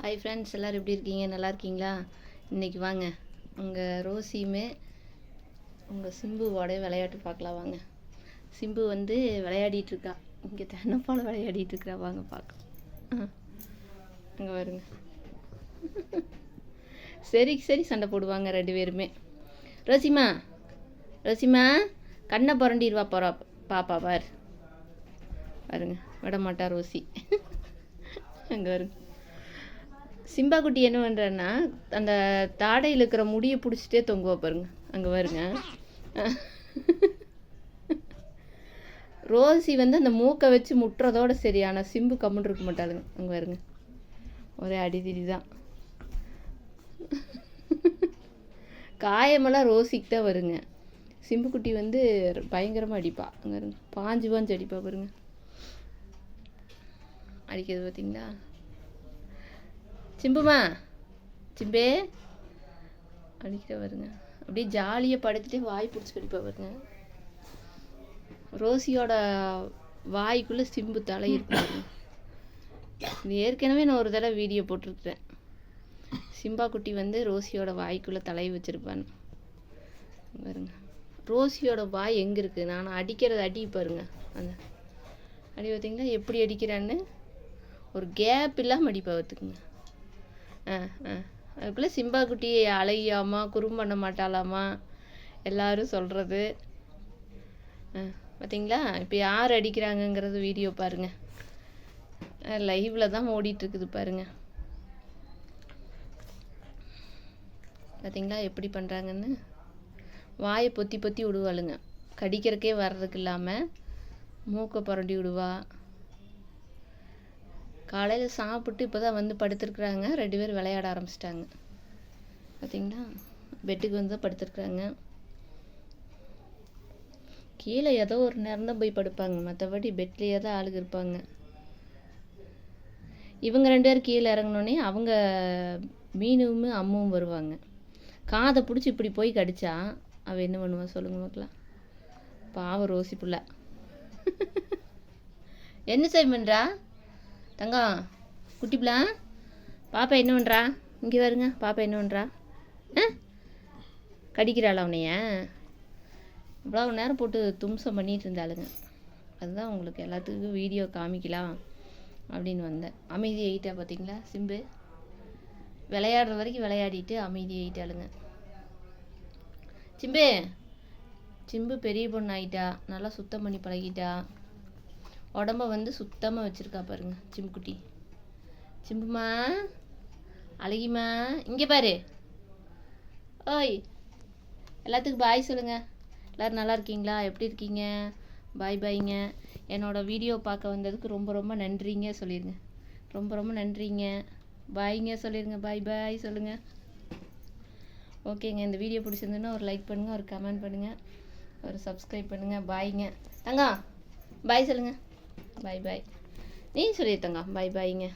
Hi friends எல்லோரும் எப்படி இருக்கீங்க? நல்லா இருக்கீங்களா? இன்றைக்கி வாங்க. உங்கள் ரோசியுமே உங்கள் சிம்புவோட விளையாட்டு பார்க்கலாம் வாங்க. சிம்பு வந்து விளையாடிட்டு இருக்கா. இங்கே தென்னப்பால் விளையாடிட்டு இருக்கா. வாங்க பார்க்கலாம். அங்கே வருங்க சரி சரி சண்டை போடுவாங்க ரெண்டு பேருமே. ரோசிமா ரோசிமா கண்ணை புரண்டிடுவா போகிறா பாப்பா பார். பாருங்க. விட மாட்டா ரோசி. அங்கே வருங்க சிம்பா குட்டி என்ன பண்ணுறேன்னா அந்த தாடையில் இருக்கிற முடியை பிடிச்சிட்டே தொங்குவா பாருங்க. அங்கே வருங்க ரோசி வந்து அந்த மூக்கை வச்சு முட்டுறதோட சரி ஆனால் சிம்பு கம்முன்னு இருக்க மாட்டாளுங்க. அங்கே வருங்க ஒரே அடிதிடி தான் காயமெல்லாம் ரோசிக்கு தான் வருங்க. சிம்புக்குட்டி வந்து பயங்கரமாக அடிப்பா. அங்கே இருங்க பாஞ்சு பாஞ்சு அடிப்பா பாருங்க. அடிக்கிறது பார்த்தீங்களா சிம்புமா சிம்பே. அடிக்கிற வருங்க அப்படியே ஜாலியாக படுத்துட்டு வாய் பிடிச்சி கடிப்பா வருங்க ரோசியோட வாய்க்குள்ளே சிம்பு தலை இருக்கு இது ஏற்கனவே நான் ஒரு தடவை வீடியோ போட்டிருக்கிறேன். சிம்பா குட்டி வந்து ரோசியோட வாய்க்குள்ளே தலை வச்சுருப்பான்னு. பாருங்க. ரோசியோட வாய் எங்கே இருக்குது நான் அடிக்கிறது அடி பாருங்க. அந்த அடி பார்த்தீங்கன்னா எப்படி அடிக்கிறான்னு? ஒரு கேப் இல்லாமல் அடிப்பா பார்த்துக்குங்க ஆ ஆ. அதுக்குள்ளே சிம்பா குட்டி அழகியாமா குறும் பண்ண மாட்டாளாமா? எல்லாரும் சொல்கிறது ஆ பார்த்தீங்களா இப்போ யார் அடிக்கிறாங்கங்கிறது வீடியோ பாருங்கள் லைவில் தான் ஓடிட்டுருக்குது பாருங்கள் பார்த்தீங்களா எப்படி பண்ணுறாங்கன்னு வாயை பொத்தி பொத்தி விடுவாளுங்க. கடிக்கிறக்கே வர்றதுக்கு இல்லாமல் மூக்கை புரண்டி விடுவா. காலையில் சாப்பிட்டு இப்போ தான் வந்து படுத்துருக்குறாங்க. ரெண்டு பேர் விளையாட ஆரம்பிச்சிட்டாங்க. பார்த்தீங்களா பெட்டுக்கு வந்து தான் படுத்துருக்குறாங்க. கீழே ஏதோ ஒரு நேரம் தான் போய் படுப்பாங்க. மற்றபடி பெட்லேயே தான் ஆளுங்க இருப்பாங்க. இவங்க ரெண்டு பேரும் கீழே இறங்கினோடனே அவங்க மீனும் அம்மும் வருவாங்க. காதை பிடிச்சி இப்படி போய் கடிச்சா அவள் என்ன பண்ணுவான் சொல்லுங்க பார்க்கலாம். பாவம் ரோசி புள்ள. என்ன செய்ய பண்ணுறா தங்கம் குட்டி பிள்ளை பாப்பா என்ன பண்ணுறா இங்கே வருங்க பாப்பா என்ன பண்ணுறா ஆ? கடிக்கிறாளா உன்னைய? இவ்வளோ நேரம் போட்டு தும்சம் பண்ணிட்டு இருந்தாளுங்க. அதுதான் உங்களுக்கு எல்லாத்துக்கும் வீடியோ காமிக்கலாம் அப்படின்னு வந்தேன். அமைதி ஆகிட்டா பார்த்தீங்களா சிம்பு? விளையாடுற வரைக்கும் விளையாடிட்டு அமைதி ஆகிட்டாளுங்க சிம்பு சிம்பு பெரிய பொண்ணு ஆகிட்டா நல்லா சுத்தம் பண்ணி பழகிட்டா? உடம்ப வந்து சுத்தமாக வச்சுருக்கா பாருங்க சிம்புக்குட்டி. சிம்புமா அழகிமா இங்கே பாரு. ஓய் எல்லாத்துக்கும் பாய் சொல்லுங்கள் எல்லோரும் நல்லா இருக்கீங்களா? எப்படி இருக்கீங்க? பாய் பாய்ங்க என்னோடய வீடியோ பார்க்க வந்ததுக்கு ரொம்ப ரொம்ப நன்றிங்க சொல்லிடுங்க ரொம்ப ரொம்ப நன்றிங்க. பாய்ங்க சொல்லிடுங்க பாய் பாய் சொல்லுங்கள் ஓகேங்க இந்த வீடியோ பிடிச்சிருந்துன்னா ஒரு லைக் பண்ணுங்கள் ஒரு கமெண்ட் பண்ணுங்கள் ஒரு சப்ஸ்கிரைப் பண்ணுங்கள் பாய்ங்க தங்கம் பாய் சொல்லுங்கள் பாய் பாய் நீ சொல்லிடுத்தங்க பாய் பாய்ங்க